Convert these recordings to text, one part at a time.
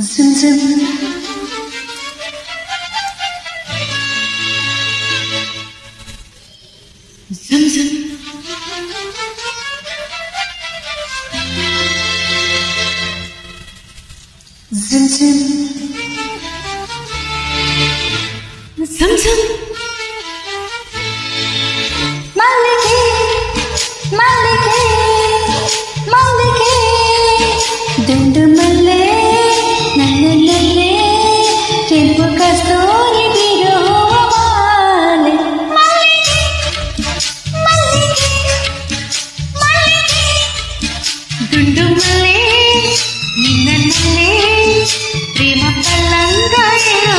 Zim zim. Zim zim. Zim zim. Zim zim. ತುಂಡು ಮಲ್ಲೆ ನಿನ್ನ ಮಲ್ಲೆ ಪ್ರೇಮ ಪಲ್ಲಂಗಾಯ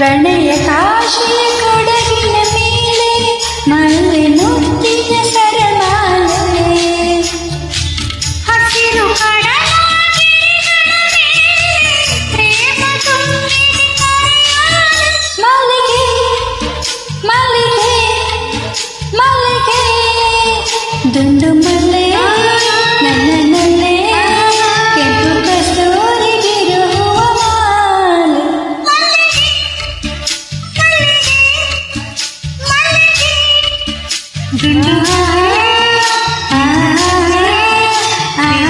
ಪ್ರಣಯ ಕಾಶಿಯ ಕೊಡಗಿನ ಮೇಲೆ ಮಲ್ಲೆ ನುಗ್ಗಿನ ടുണ്ടു ആ ആ ആ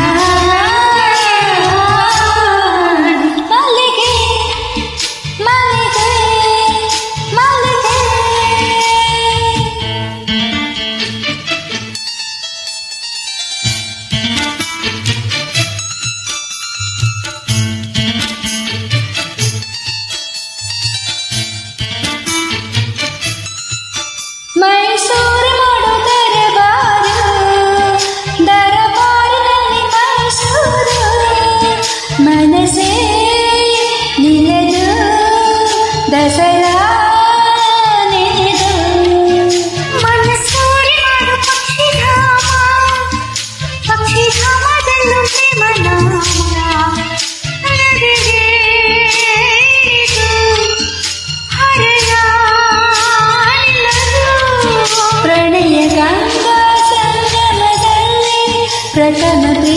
ಪ್ರಕನದ